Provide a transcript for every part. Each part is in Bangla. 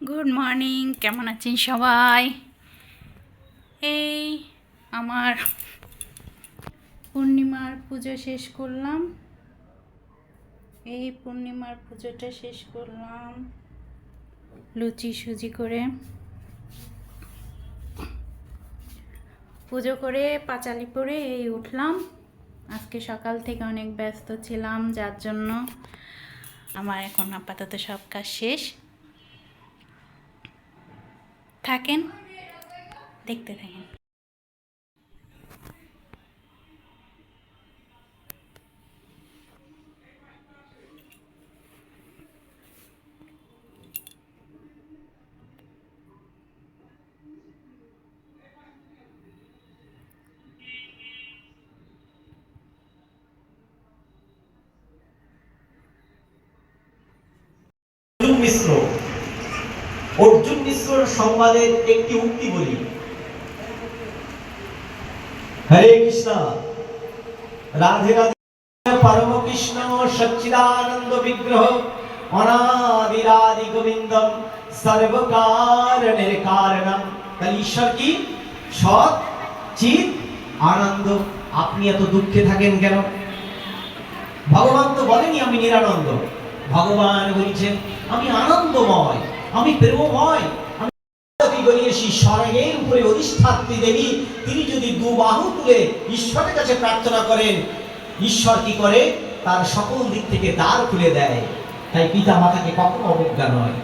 গুড মর্নিং কেমন আছেন সবাই? এই আমার পূর্ণিমার পুজো শেষ করলাম। এই পূর্ণিমার পুজোটা শেষ করলাম লুচি সুজি করে। পুজো করে পাঁচালি পরে এই উঠলাম। আজকে সকাল থেকে অনেক ব্যস্ত ছিলাম, যার জন্য আমার এখন আপাতত সব কাজ শেষ। থাকেন দেখতে থাকেন অর্জুন মিশ্রর সংবাদের একটি উক্তি বলি। হরে কৃষ্ণ, রাধে রাধে, পরম কৃষ্ণ, সচ্চিদানন্দ বিগ্রহ, অনাদিরাদি গোবিন্দম সর্বকারণের কারণম তাহলে ঈশ্বর কি? সৎ চিত আনন্দ। আপনি এত দুঃখে থাকেন কেন? ভগবান তো বলেনি আমি নিরানন্দ। ভগবান বলছেন, আমি আনন্দময়। আমি প্রেমময় স্বর্গের উপরে অধিষ্ঠাত্রী দেবী। তিনি যদি দু বাহু তুলে ঈশ্বরের কাছে প্রার্থনা করেন, ঈশ্বর কি করে? তার সকল দিক থেকে দ্বার খুলে দেয়। তাই পিতা মাতাকে কখনো অবজ্ঞা নয়।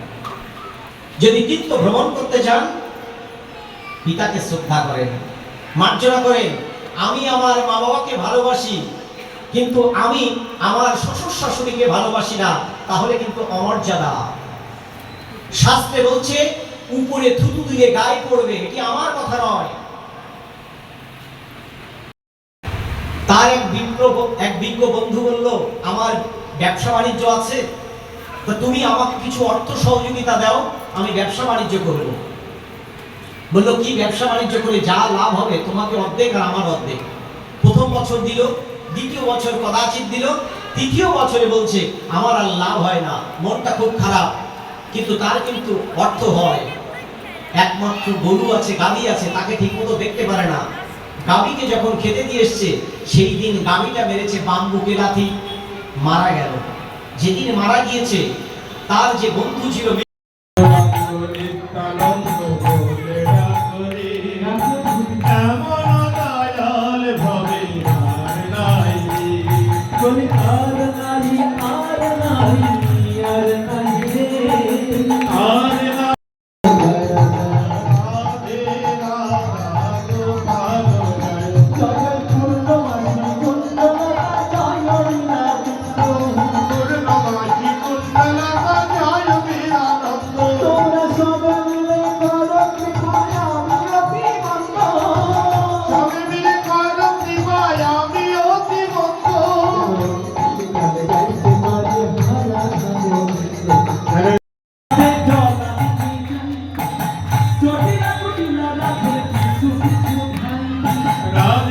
যদি তীর্থ ভ্রমণ করতে চান, পিতাকে শ্রদ্ধা করেন, মার্জনা করেন, আমি আমার মা বাবাকে ভালোবাসি, কিন্তু আমি আমার শ্বশুর শাশুড়িকে ভালোবাসি না, তাহলে কিন্তু অমর্যাদা। শাস্ত্রে বলছে, উপরে থুতু দিলে গায়ে পড়বে। এটি আমার কথা নয়। তার এক বিজ্ঞ এক বিজ্ঞ বন্ধু বলল, আমার ব্যবসা বাণিজ্য আছে, তো তুমি আমাকে কিছু অর্থ সহযোগিতা দাও, আমি ব্যবসা বাণিজ্য করব। বলল, কি ব্যবসা বাণিজ্য করে যা লাভ হবে, তোমাকে অর্ধেক আর আমার অর্ধেক। প্রথম বছর দিল, দ্বিতীয় বছর কদাচিৎ দিল, তৃতীয় বছরে বলছে, আমার আর লাভ হয় না, মনটা খুব খারাপ। কিন্তু তার কিন্তু অর্থ হয়। একমাত্র গরু আছে, গাভী আছে, তাকে ঠিকমতো দেখতে পারে না। গাভীকে যখন খেতে দিয়ে এসছে, সেই দিন গাভীটা মেরেছে বাম্বুকে লাথি মারা গেল। যেদিন মারা গিয়েছে, তার যে বন্ধু ছিল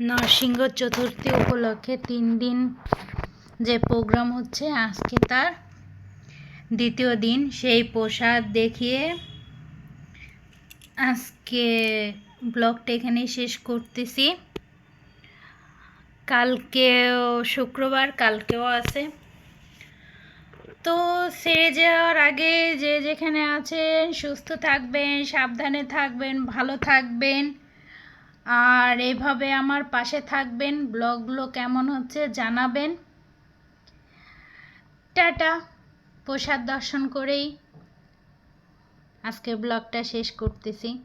নরসিংহ চতুর্থী উপলক্ষে তিন দিন যে প্রোগ্রাম হচ্ছে, আজকে তার দ্বিতীয় দিন। সেই প্রসাদ দেখিয়ে আজকে ব্লগটা এখানেই শেষ করতেছি। কালকেও শুক্রবার, কালকেও আছে। তো সেরে যাওয়ার আগে যে যেখানে আছেন, সুস্থ থাকবেন, সাবধানে থাকবেন, ভালো থাকবেন। আর এভাবে আমার পাশে থাকবেন। ব্লগগুলো কেমন হচ্ছে জানাবেন। টাটা, প্রসাদ দর্শন করেই আজকে ব্লগটা শেষ করতেছি।